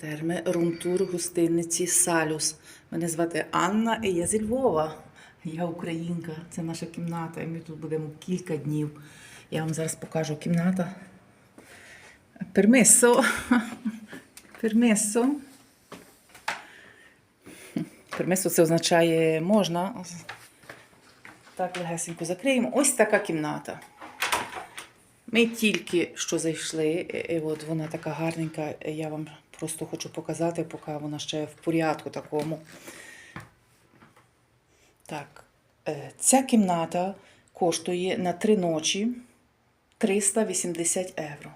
Терми румтур гостинниці Салюс. Мене звати Анна і я зі Львова. Я українка. Це наша кімната, і ми тут будемо кілька днів. Я вам зараз покажу кімната. Пермисо. Пермисо. Пермисо це означає можна. Так, легесенько закриємо. Ось така кімната. Ми тільки що зайшли, і от вона така гарненька. Я вам просто хочу показати, поки вона ще в порядку такому. Так, е, ця кімната коштує на три ночі 380 євро.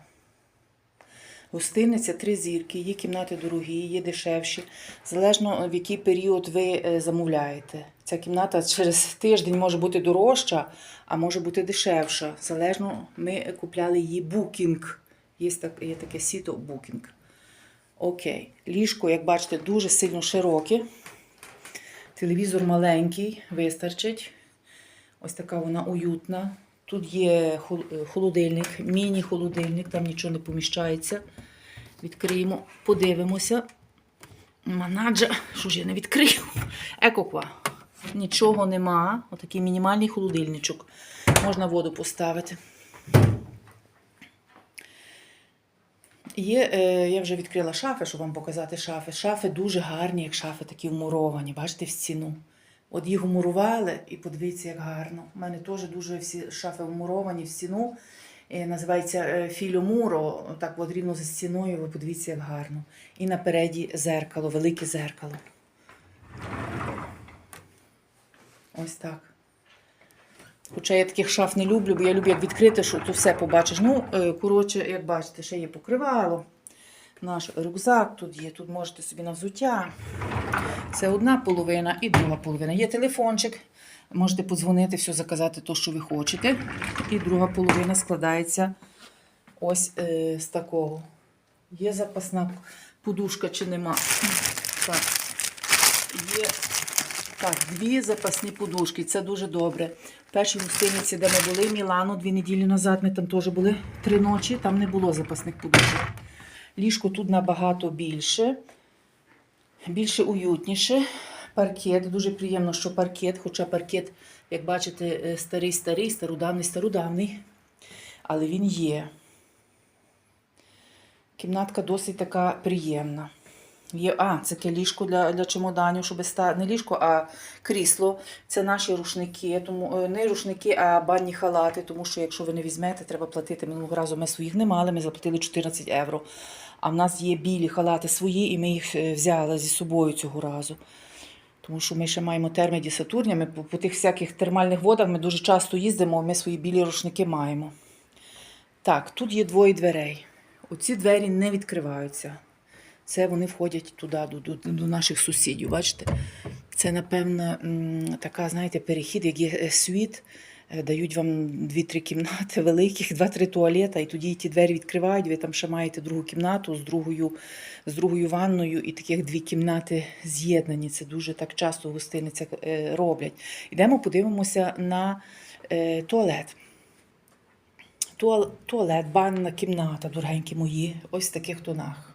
Гостиниця три зірки, є кімнати дорогі, є дешевші. Залежно в який період ви е, замовляєте. Ця кімната через тиждень може бути дорожча, а може бути дешевша. Залежно, ми купляли її букінг. Є, таке сіто букінг. Окей. Ліжко, як бачите, дуже сильно широке. Телевізор маленький, вистачить. Ось така вона уютна. Тут є холодильник, міні-холодильник, там нічого не поміщається. Відкриємо, подивимося. Манаджа, що ж я не відкрию? Екоква. Нічого нема. Отакий мінімальний холодильничок. Можна воду поставити. Є, е, я вже відкрила шафи, щоб вам показати шафи. Шафи дуже гарні, як шафи такі вмуровані. Бачите, в стіну. От їх вмурували, і подивіться, як гарно. У мене теж дуже всі шафи вмуровані в стіну. Е, Називається е, філюмуро. Так от рівно за стіною. Ви подивіться, як гарно. І напереді зеркало, велике зеркало. Ось так. Хоча я таких шаф не люблю, бо я люблю як відкрити, що то все побачиш. Ну, е, коротше, як бачите, ще є покривало. Наш рюкзак тут є. Тут можете собі на взуття. Це одна половина і друга половина. Є телефончик. Можете подзвонити, все заказати, то, що ви хочете. І друга половина складається ось е, з такого. Є запасна подушка чи нема. Так. Є так, дві запасні подушки. Це дуже добре. В першій гостиниці, де ми були, Мілану, дві неділі назад, ми там теж були три ночі, там не було запасних подушок. Ліжко тут набагато більше, більше уютніше. Паркет, дуже приємно, що паркет, хоча паркет, як бачите, старий-старий, стародавний, стародавний, але він є. Кімнатка досить така приємна. Є, а, це таке ліжко для, для чемоданів, щоб ста... не ліжко, а крісло. Це наші рушники, тому е, не рушники, а банні халати, тому що якщо ви не візьмете, треба платити. Минулого разу ми своїх не мали, ми заплатили 14 євро. А в нас є білі халати свої, і ми їх е, взяли зі собою цього разу. Тому що ми ще маємо терміді Сатурня, ми по, по тих всяких термальних водах ми дуже часто їздимо, ми свої білі рушники маємо. Так, тут є двоє дверей. Оці двері не відкриваються. Це вони входять туди, до, до, до наших сусідів. Бачите? Це, напевно, така, знаєте, перехід, як є е, світ. Е, Дають вам дві-три кімнати великих, два-три туалета, і тоді ті двері відкривають. Ви там ще маєте другу кімнату з другою, з другою ванною, і таких дві кімнати з'єднані. Це дуже так часто в гостиницях е, роблять. Йдемо, подивимося на туалет. Туал- Туалет, банна кімната, дорогенькі мої, ось в таких тонах.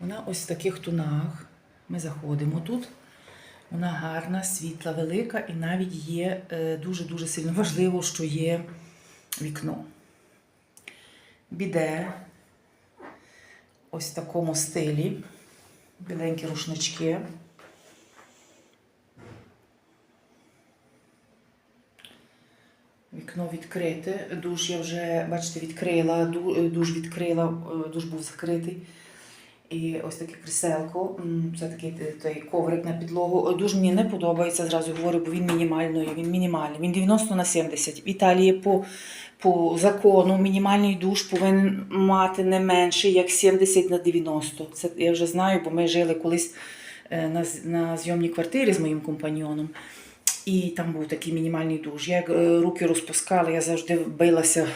Вона ось в таких тонах. Ми заходимо тут. Вона гарна, світла, велика, і навіть є е, дуже-дуже сильно важливо, що є вікно. Біде ось в такому стилі. Біленькі рушнички. Вікно відкрите. Душ я вже, бачите, відкрила, душ відкрила, е, душ був закритий. І ось таке кріселко, м, це такий той коврик на підлогу. Дуже мені не подобається, зразу говорю, бо він мінімальний, він мінімальний. Він 90 на 70. В Італії по, по закону мінімальний душ повинен мати не менше, як 70 на 90. Це я вже знаю, бо ми жили колись е, на, на зйомній квартирі з моїм компаньйоном. І там був такий мінімальний душ. Я е, руки розпускала, я завжди билася,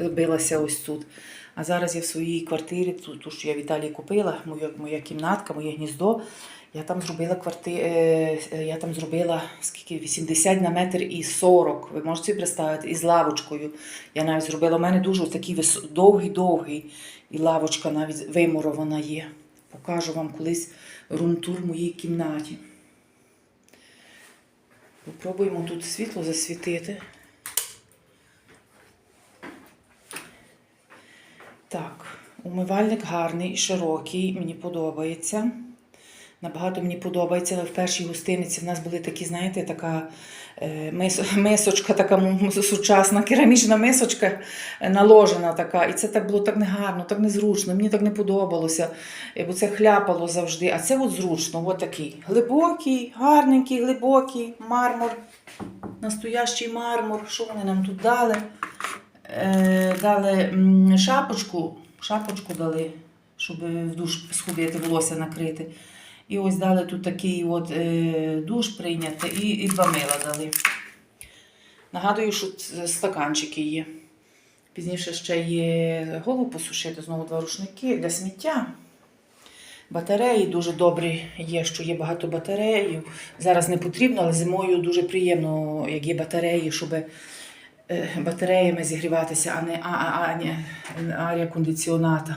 билася ось тут. А зараз я в своїй квартирі, ту, ту що я в Італії купила, моя, моя кімнатка, моє гніздо. Я там зробила кварти... е, е, я там зробила скільки 80 на метр і 40. Ви можете собі представити, із лавочкою. Я навіть зробила. У мене дуже такий вис... довгий-довгий, і лавочка навіть вимурована є. покажу вам колись рум-тур в моїй кімнаті. Попробуємо тут світло засвітити. Так, умивальник гарний і широкий, мені подобається. Набагато мені подобається, але в першій гостиниці в нас були такі, знаєте, така е, мис- мисочка, така сучасна керамічна мисочка е, наложена така. І це так було так негарно, так незручно, мені так не подобалося, е, бо це хляпало завжди. А це от зручно, от такий глибокий, гарненький, глибокий мармур, настоящий мармур. Що вони нам тут дали? Е, дали шапочку, шапочку дали, щоб в душ сходити, волосся накрити. І ось дали тут такий от е, душ прийняти і, і два мила дали. Нагадую, що стаканчики є. Пізніше ще є голову посушити, знову два рушники для сміття. Батареї дуже добрі є, що є багато батареїв. Зараз не потрібно, але зимою дуже приємно, як є батареї, щоб батареями зігріватися, а не арія кондиціоната.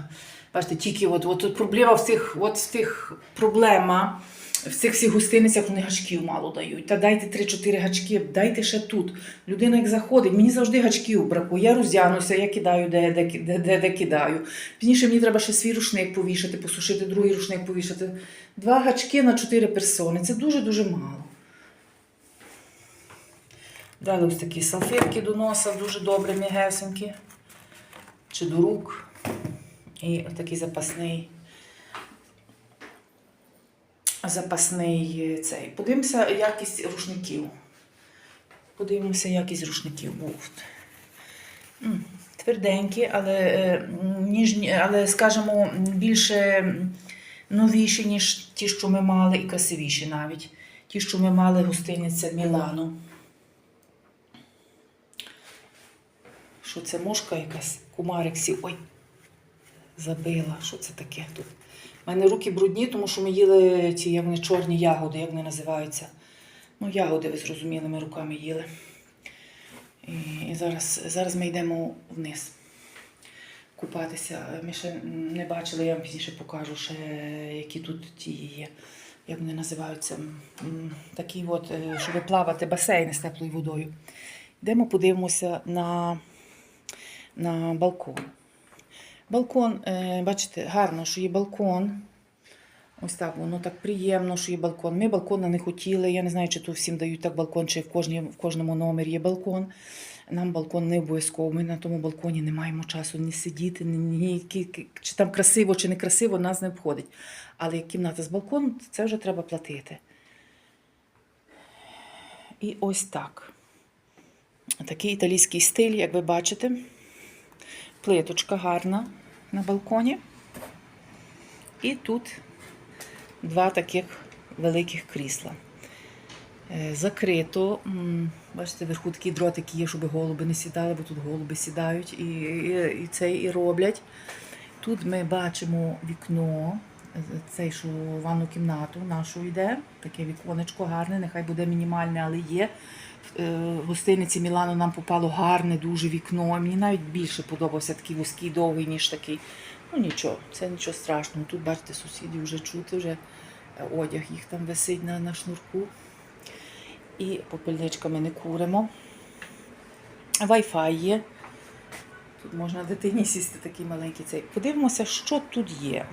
Бачите, тільки от, от, проблема в цих, от в тих проблема. В цих всіх гостиницях вони гачків мало дають. Та дайте 3-4 гачки, дайте ще тут. Людина як заходить, мені завжди гачків бракує. Я роздягнуся, я кидаю, де, де, де, де, де кидаю. Пізніше мені треба ще свій рушник повішати, посушити, другий рушник повішати. Два гачки на 4 персони. Це дуже-дуже мало. Дали ось такі салфетки до носа, дуже добре, м'ягесенькі. Чи до рук. І такий запасний. Запасний е, цей. Подивимося якість рушників. Подивимося якість рушників. Тверденькі, але, е, ніжні, але, скажімо, більше новіші, ніж ті, що ми мали, і красивіші навіть. Ті, що ми мали гостиниця Мілану. Що це мошка якась? Кумарик. Ой, забила. Що це таке тут? У мене руки брудні, тому що ми їли ці як вони, чорні ягоди, як вони називаються. Ну, ягоди, ви зрозуміли, ми руками їли. І, і зараз, зараз ми йдемо вниз купатися. Ми ще не бачили, я вам пізніше покажу, ще, які тут ті є. Як вони називаються? Такі от, е, щоб плавати басейни з теплою водою. Йдемо, подивимося на, на балкон. Балкон, е, бачите, гарно, що є балкон. Ось так, воно так приємно, що є балкон. Ми балкона не хотіли. Я не знаю, чи то всім дають так балкон, чи в, кожній, в кожному номері є балкон. Нам балкон не обов'язково. Ми на тому балконі не маємо часу ні сидіти, ні, ні чи там красиво, чи не красиво, нас не обходить. Але як кімната з балконом, це вже треба платити. І ось так. Такий італійський стиль, як ви бачите. Плиточка гарна на балконі. І тут два таких великих крісла. Е, Закрито. Бачите, вверху такі дротики є, щоб голуби не сідали, бо тут голуби сідають і, і, і це і роблять. Тут ми бачимо вікно, цей, що ванну кімнату нашу йде. Таке віконечко гарне, нехай буде мінімальне, але є. Е, В гостиниці Мілану нам попало гарне дуже вікно. Мені навіть більше подобався такий вузький, довгий, ніж такий. Ну нічого, це нічого страшного. Тут, бачите, сусідів вже чути, вже е, одяг їх там висить на, на шнурку. І попільничками не куримо. Wi-Fi є. Тут можна дитині сісти такий маленький цей. Подивимося, що тут є.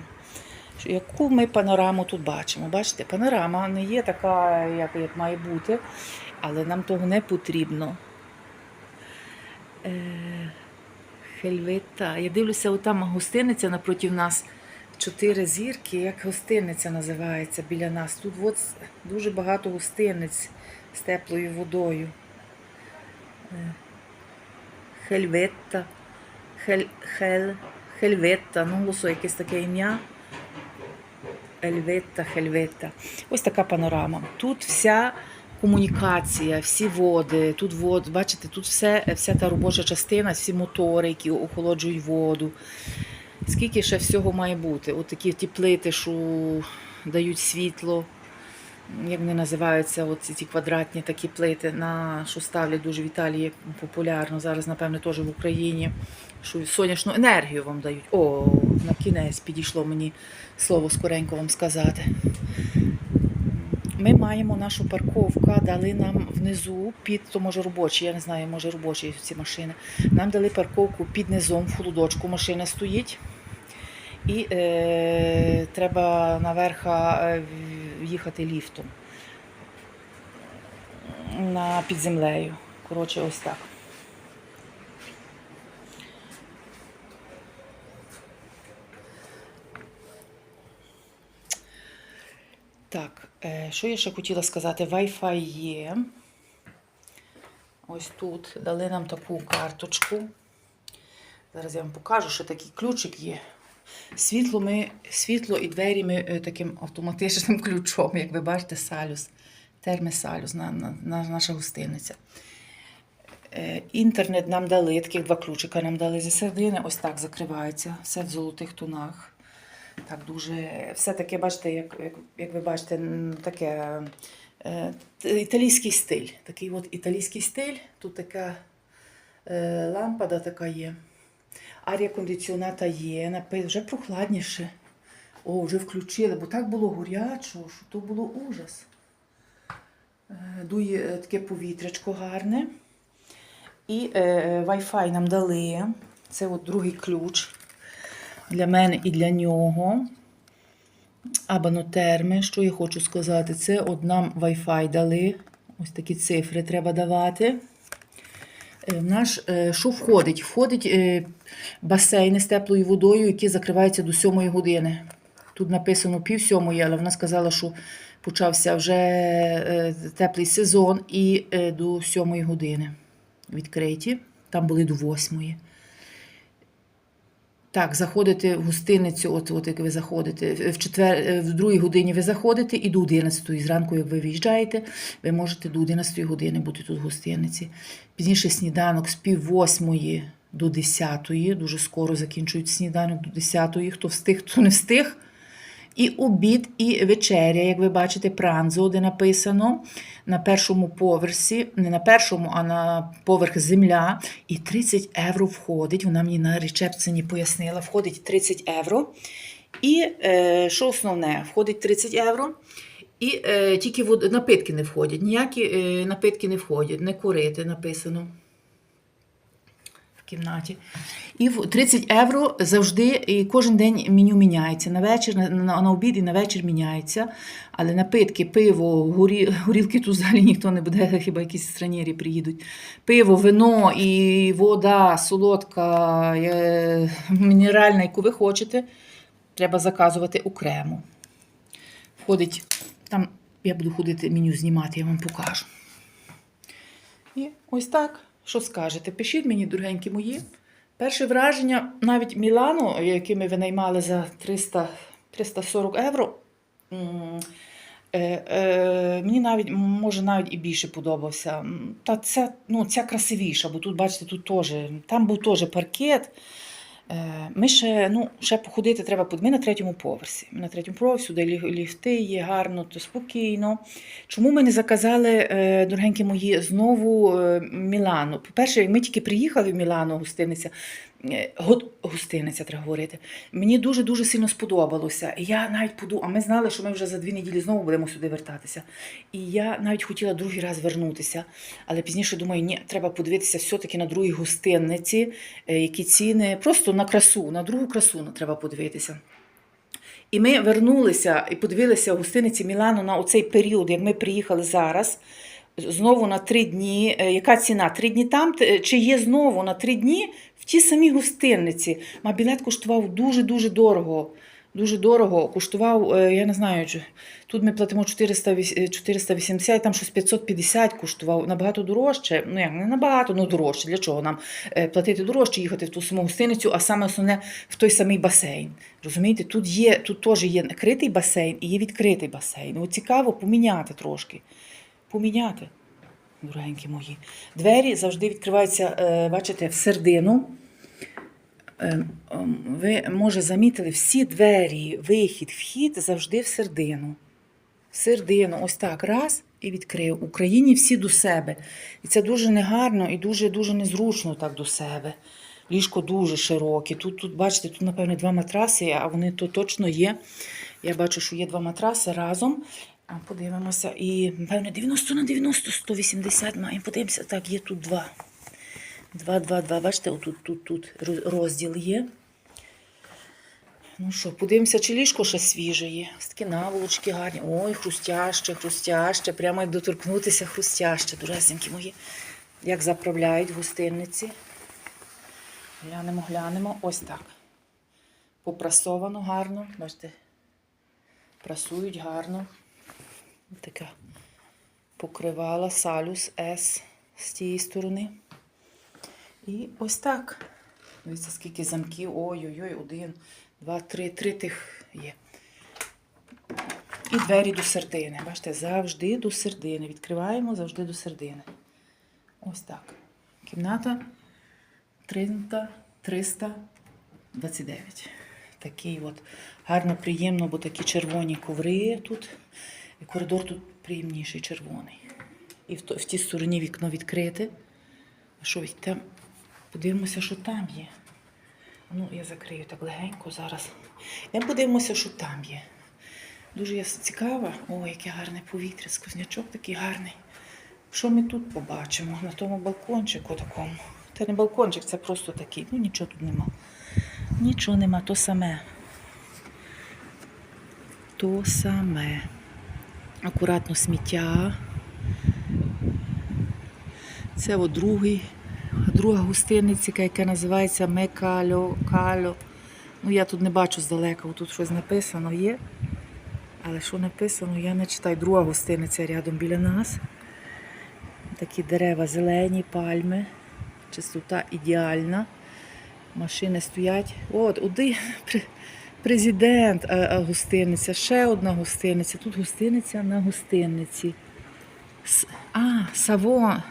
Яку ми панораму тут бачимо. Бачите, панорама не є така, як, як має бути, але нам того не потрібно. Е, Хельвета. Я дивлюся, отам гостиниця напроти нас. Чотири зірки, як гостиниця називається біля нас. Тут от дуже багато гостиниць з теплою водою. Е, Хельветта. Хель, хель, Хельветта. Ну, голосо, якесь таке ім'я. Ельветта, Хельветта. Ось така панорама. Тут вся комунікація, всі води, тут вод, бачите, тут все, вся та робоча частина, всі мотори, які охолоджують воду. Скільки ще всього має бути? От такі ті плити, що дають світло, як вони називаються, от ці квадратні такі плити, на, що ставлять дуже в Італії популярно. Зараз, напевне, теж в Україні. Що сонячну енергію вам дають. О, на кінець підійшло мені слово скоренько вам сказати. Ми маємо нашу парковку, дали нам внизу під, то може робочі, я не знаю, може робочі ці машини. Нам дали парковку під низом, в холодочку машина стоїть. І е, треба наверх е, їхати ліфтом на під землею. Коротше, ось так. Так, е, що я ще хотіла сказати? Wi-Fi є. Ось тут дали нам таку карточку. Зараз я вам покажу, що такий ключик є. Світло, ми, світло і двері ми е, таким автоматичним ключом, як ви бачите, салюс. Термесалюс, на, на, на, наша гостиниця. Е, Інтернет нам дали, таких два ключика нам дали зі середини. Ось так закривається. Все в золотих тонах. Так дуже, все таке, бачите, як, як, як ви бачите, таке е, італійський стиль. Такий от італійський стиль. Тут така е, лампада така є. Арія кондиціоната є, вже прохладніше. О, вже включили, бо так було горячо, що то було ужас. Е, Дує е, таке повітрячко гарне. І е, Wi-Fi нам дали. Це от другий ключ для мене і для нього. Абанотерми, що я хочу сказати, це от нам Wi-Fi дали. Ось такі цифри треба давати. Е, наш, е, що входить? Входить е, басейни з теплою водою, які закриваються до 7 години. Тут написано пів сьомої, але вона сказала, що почався вже теплий сезон і до 7 години відкриті. Там були до 8. Так, заходите в гостиницю, от, от як ви заходите, в четвер, е, в другій годині ви заходите і до 11 зранку, як ви виїжджаєте, ви можете до 11 години бути тут в гостиниці. Пізніше сніданок з пів восьмої до 10, дуже скоро закінчують сніданок до 10, хто встиг, хто не встиг. І обід, і вечеря, як ви бачите, пранзо, де написано на першому поверсі, не на першому, а на поверх земля. І 30 євро входить. Вона мені на рецепціні пояснила, входить 30 євро. І е, що основне, входить 30 євро. І е, тільки вод... напитки не входять. Ніякі е, напитки не входять, не курити написано кімнаті. І в 30 євро завжди і кожен день меню міняється. На вечір, на, на обід і на вечір міняється. Але напитки, пиво, горі, горілки тут взагалі ніхто не буде, хіба якісь странєрі приїдуть. Пиво, вино і вода, солодка, е, мінеральна, яку ви хочете, треба заказувати окремо. Входить, там я буду ходити меню знімати, я вам покажу. І ось так. Що скажете? Пишіть мені, дорогенькі мої. Перше враження, навіть Мілану, яке ми винаймали за 300, 340 євро, е, е, мені навіть, може, навіть і більше подобався. Та ця, ну, ця красивіша, бо тут, бачите, тут теж, там був теж паркет. Е, Ми ще, ну, ще походити треба. Ми на третьому поверсі. Ми на третьому поверсі, де ліфти є гарно, то спокійно. Чому ми не заказали, е, дорогенькі мої, знову е, Мілану? По-перше, ми тільки приїхали в Мілану, гостиниця. Е, го- Гостиниця треба говорити. Мені дуже дуже сильно сподобалося. Я навіть подумала, а ми знали, що ми вже за дві неділі знову будемо сюди вертатися. І я навіть хотіла другий раз вернутися. Але пізніше думаю, ні, треба подивитися все-таки на другій гостинниці, е, які ціни, просто на красу, на другу красу треба подивитися. І ми вернулися і подивилися в гостиниці Мілану на оцей період, як ми приїхали зараз. Знову на три дні. Е, Яка ціна? Три дні там? Чи є знову на три дні в тій самій гостинниці? Ма білет коштував дуже-дуже дорого. Дуже дорого. Коштував, е, я не знаю, тут ми платимо 400, е, 480, там щось 550 коштував. Набагато дорожче. Ну як не набагато, ну дорожче. Для чого нам е, платити дорожче, їхати в ту саму гостиницю, а саме основне в той самий басейн. Розумієте, тут є, тут теж є критий басейн і є відкритий басейн. От цікаво поміняти трошки. Поміняти, дорогенькі мої. Двері завжди відкриваються, е, бачите, в середину. Е, Ви, може, замітили, всі двері, вихід, вхід завжди в середину. В середину, ось так, раз і відкрив. Україні всі до себе. І це дуже негарно і дуже дуже незручно так до себе. Ліжко дуже широке. Тут, тут, бачите, тут, напевно, два матраси, а вони то точно є. Я бачу, що є два матраси разом. А подивимося. І, напевно, 90 на 90, 180 маємо. Подивимося. Так, є тут два. Два, два, два. Бачите, отут тут, тут розділ є. Ну що, подивимося, чи ліжко ще свіже є. Ось такі наволочки гарні. Ой, хрустяще, хрустяще. Прямо як доторкнутися хрустяще. Дуресенькі мої. Як заправляють гостинниці. Глянемо, глянемо. Ось так. Попрасовано гарно. Бачите, прасують гарно. Така покривала салюс С з тієї сторони. І ось так. Дивіться, скільки замків. Ой-ой-ой, один, два, три, три тих є. І двері до середини. Бачите, завжди до середини. Відкриваємо завжди до середини. Ось так. Кімната 300, 329. Такий от гарно, приємно, бо такі червоні коври тут. І коридор тут приємніший, червоний. І в, в тій стороні вікно відкрите. А що там? Подивимося, що там є. Ну, я закрию так легенько зараз. Я подивимося, що там є. Дуже я цікава. О, яке гарне повітря, сквознячок такий гарний. Що ми тут побачимо на тому балкончику такому? Це не балкончик, це просто такий. Ну нічого тут нема. Нічого нема, то саме. То саме. Акуратно сміття. Це от другий, друга гостиниця, яка називається Мекальо. Кальо. Ну, я тут не бачу здалека, тут щось написано є. Але що написано, я не читаю. Друга гостиниця рядом біля нас. Такі дерева зелені, пальми. Чистота ідеальна. Машини стоять. От, один президент а, а, гостиниця, ще одна гостиниця. Тут гостиниця на гостиниці. А, Саво.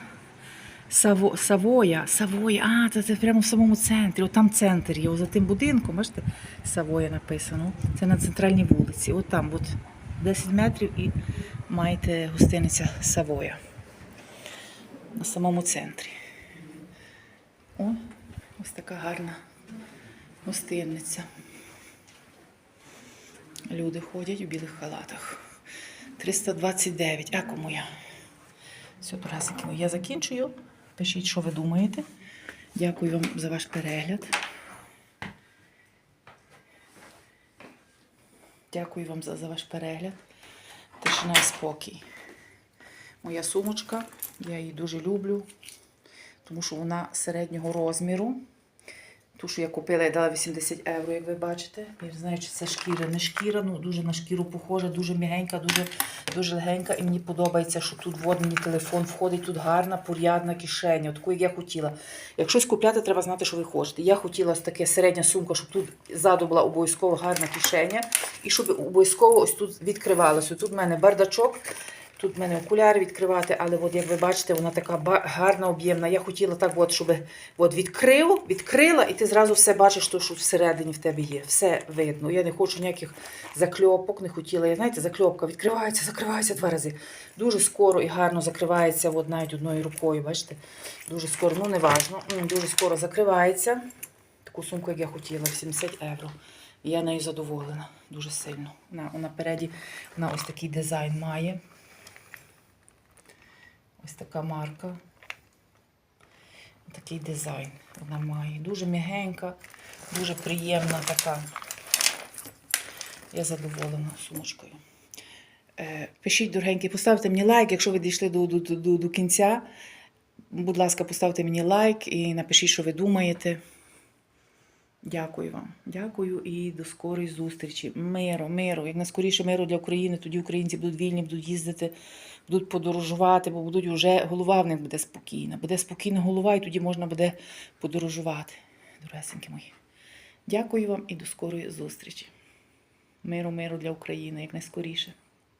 Саво, Савоя, Савоя, а, це, це прямо в самому центрі. От там центр є, за тим будинком, бачите, Савоя написано. Це на центральній вулиці. От там, от 10 метрів і маєте гостиниця Савоя. На самому центрі. О, ось така гарна гостиниця. Люди ходять у білих халатах. 329. А кому я? Все, мої, я закінчую. Пишіть, що ви думаєте. Дякую вам за ваш перегляд. Дякую вам за, за ваш перегляд. Тишина і спокій. Моя сумочка, я її дуже люблю, тому що вона середнього розміру. Ту, що я купила, я дала 80 євро, як ви бачите. Я не знаю, чи це шкіра, не шкіра, ну дуже на шкіру похожа, дуже м'ягенька, дуже, дуже легенька. І мені подобається, що тут мені телефон входить, тут гарна, порядна кишеня, таку, як я хотіла. Як щось купляти, треба знати, що ви хочете. Я хотіла таке середня сумка, щоб тут ззаду була обов'язково гарна кишеня, і щоб обов'язково ось тут відкривалося. Тут в мене бардачок. Тут в мене окуляри відкривати, але от, як ви бачите, вона така гарна, об'ємна. Я хотіла так, от, щоб от, відкрив, відкрила, і ти зразу все бачиш, то, що всередині в тебе є. Все видно. Я не хочу ніяких закльопок, не хотіла. Я, знаєте, закльопка відкривається, закривається два рази. Дуже скоро і гарно закривається от, навіть одною рукою. Бачите? Дуже скоро, ну не важно. Дуже скоро закривається. Таку сумку, як я хотіла, 80 євро. І я нею задоволена дуже сильно. Вона, вона переді, вона ось такий дизайн має. Ось така марка. Такий дизайн вона має. Дуже м'ягенька, дуже приємна така. Я задоволена сумочкою. Е, пишіть, дорогенькі, поставте мені лайк, якщо ви дійшли до, до, до, до кінця. Будь ласка, поставте мені лайк і напишіть, що ви думаєте. Дякую вам. Дякую і до скорої зустрічі. Миру, миру. Як найскоріше миру для України, тоді українці будуть вільні, будуть їздити, будуть подорожувати, бо будуть вже голова в них буде спокійна. Буде спокійна голова, і тоді можна буде подорожувати. Дорогесенькі мої. Дякую вам і до скорої зустрічі. Миру, миру для України, як найскоріше.